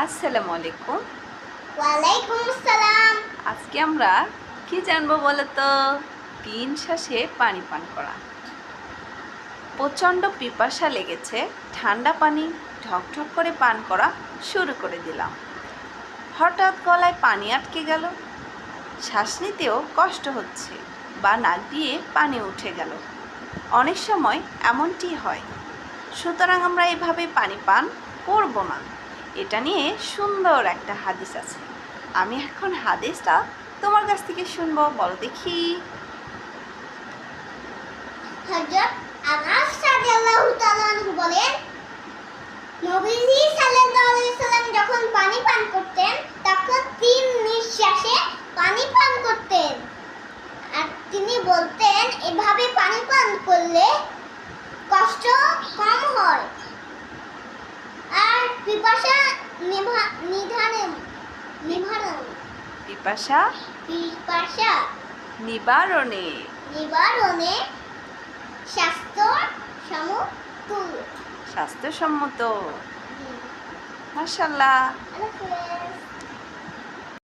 আসসালামু আলাইকুম ওয়ালাইকুম আসসালাম আজকে আমরা কি জানব বলো তো তিন শ্বাসে পানি পান করা। প্রচণ্ড পিপাসা লেগেছে ঠান্ডা পানি ঢকঢক করে পান করা শুরু করে দিলাম। হঠাৎ গলায় পানি আটকে গেল। শ্বাস নিতেও কষ্ট হচ্ছে বা নাক দিয়ে পানি উঠে গেল। অনেক সময় এমনটি হয়। সুতরাং আমরা এভাবে পানি পান করব না। এটা নিয়ে সুন্দর একটা হাদিস আছে। আমি এখন হাদিসটা তোমার কাছ থেকে শুনব, বলো দেখি। যখন পানি পান করতেন, তখন তিন নিঃশ্বাসে পানি পান করতেন। আর তিনি বলতেন, এভাবে পানি পান করলে কষ্ট কম হয় আর পিপাসা নিধানে নিভারণ। পিপাসা পিপাসা নিবারণে। নিবারণে স্বাস্থ্য সমতুল্য স্বাস্থ্যসম্মত মাশাল্লাহ